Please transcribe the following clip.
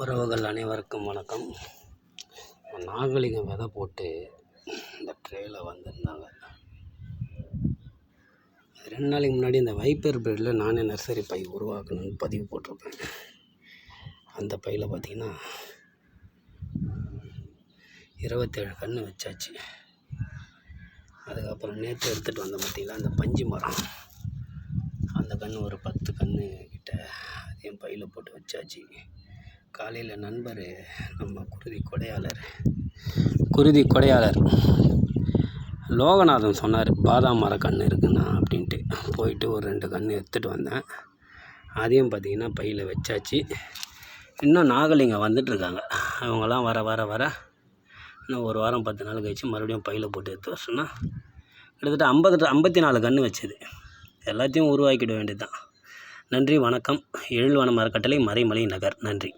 உறவுகள் அனைவருக்கும் வணக்கம். நாகலிங்கம் விதை போட்டு இந்த ட்ரேயில் வந்திருந்தாங்க. ரெண்டு நாளைக்கு முன்னாடி இந்த வைப்பர் பிரெட்டில் நானே நர்சரி பை உருவாக்கணும்னு பதிவு போட்டிருப்பேன் அந்த பையில் பார்த்தீங்கன்னா இருபத்தேழு கன்று வச்சாச்சு. அதுக்கப்புறம் நேற்று எடுத்துகிட்டு வந்த பார்த்திங்கன்னா அந்த பஞ்சு மரம். அந்த கன்று ஒரு பத்து கன்று கிட்ட அதையும் பையில் போட்டு வச்சாச்சு. காலையில் நண்பர் நம்ம குருதி கொடையாளர். குருதி கொடையாளர். லோகநாதன் சொன்னார் பாதாம் மர கன்று இருக்குண்ணா அப்படின்ட்டு. போயிட்டு ஒரு ரெண்டு கன்று எடுத்துகிட்டு வந்தேன். அதையும் பார்த்தீங்கன்னா பையில் வச்சாச்சு. இன்னும் நாகலிங்கம் வந்துட்டுருக்காங்க அவங்கெல்லாம் வர வர வர இன்னும் ஒரு வாரம் பத்து நாள் கழிச்சு மறுபடியும் பையில் போட்டு எடுத்து வர கிட்டத்தட்ட ஐம்பது ஐம்பத்தி நாலு கன்று வச்சது. எல்லாத்தையும் உருவாக்கிட வேண்டியது தான் நன்றி வணக்கம். எழில்வன மரக்கட்டளை மறைமலை நகர். நன்றி.